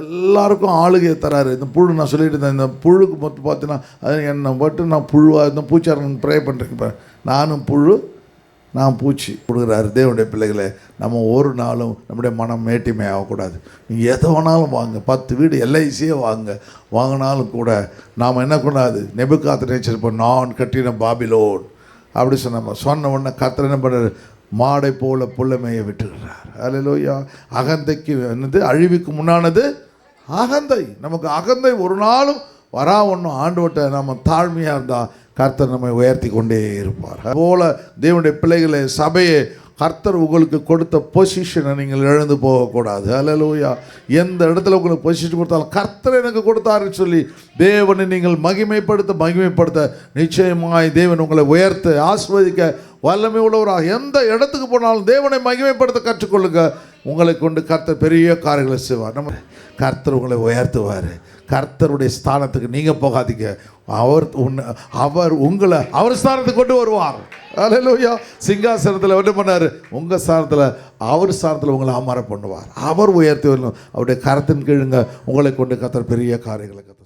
எல்லாருக்கும் ஆளுகையை தராரு. இந்த புழு நான் சொல்லிட்டு இருந்தேன் இந்த புழுக்கு மட்டும் பார்த்தீங்கன்னா அது என்னை மட்டும் நான் புழுவாக இருந்தேன் பூச்சாரன் ப்ரே பண்ணுறேன் நானும் புழு நான் பூச்சி கொடுக்குறாரு. தேவனுடைய பிள்ளைகளே நம்ம ஒரு நாளும் நம்முடைய மனம் மேட்டிமை ஆகக்கூடாது. நீங்கள் எதை வேணாலும் வாங்க. பத்து வீடு எல்ஐசியே வாங்க. வாங்கினாலும் கூட நாம் என்ன கூடாது நெபுக்காத்து நேச்சர் இப்போ நான் கட்டின பாபிலோன். அப்படி சொன்ன சொன்ன உடனே கத்திர என்ன பண்ணுறாரு மாடை போல புள்ளமையை விட்டுகிறார் அலலோயா அகந்தைக்கு என்னது? அழிவுக்கு முன்னானது அகந்தை. நமக்கு அகந்தை ஒரு நாளும் வரா ஒன்றும் ஆண்டவட்ட நம்ம தாழ்மையாக இருந்தால் கர்த்தர் நம்மை உயர்த்தி கொண்டே இருப்பார். அதுபோல் தேவனுடைய பிள்ளைகளை சபையை கர்த்தர் உங்களுக்கு கொடுத்த பொசிஷனை நீங்கள் இழந்து போகக்கூடாது. அல்லையா எந்த இடத்துல உங்களுக்கு பொசிஷன் கொடுத்தாலும் கர்த்தர் எனக்கு கொடுத்தாருன்னு சொல்லி தேவனை நீங்கள் மகிமைப்படுத்த மகிமைப்படுத்த நிச்சயமாய் தேவன் உங்களை உயர்த்த ஆஸ்வதிக்க வல்லமை உள்ளவராக எந்த இடத்துக்கு போனாலும் தேவனை மகிமைப்படுத்த கற்றுக்கொள்ளுங்க. உங்களை கொண்டு கர்த்தர் பெரிய காரியங்களை செய்வார். நம்ம கர்த்தர் உங்களை உயர்த்துவார். கர்த்தருடைய ஸ்தானத்துக்கு நீங்கள் போகாதீங்க. அவர் உன் அவர் உங்களை அவர் ஸ்தானத்துக்கு கொண்டு வருவார். அல்லேலூயா சிங்காசனத்தில் என்ன பண்ணார்? உங்கள் ஸ்தானத்தில் அவர் ஸ்தானத்தில் உங்களை அமர பண்ணுவார். அவர் உயர்த்தி வரணும். அவருடைய கரத்தின் கீழுங்க. உங்களை கொண்டு கத்தர் பெரிய காரியங்களை கத்த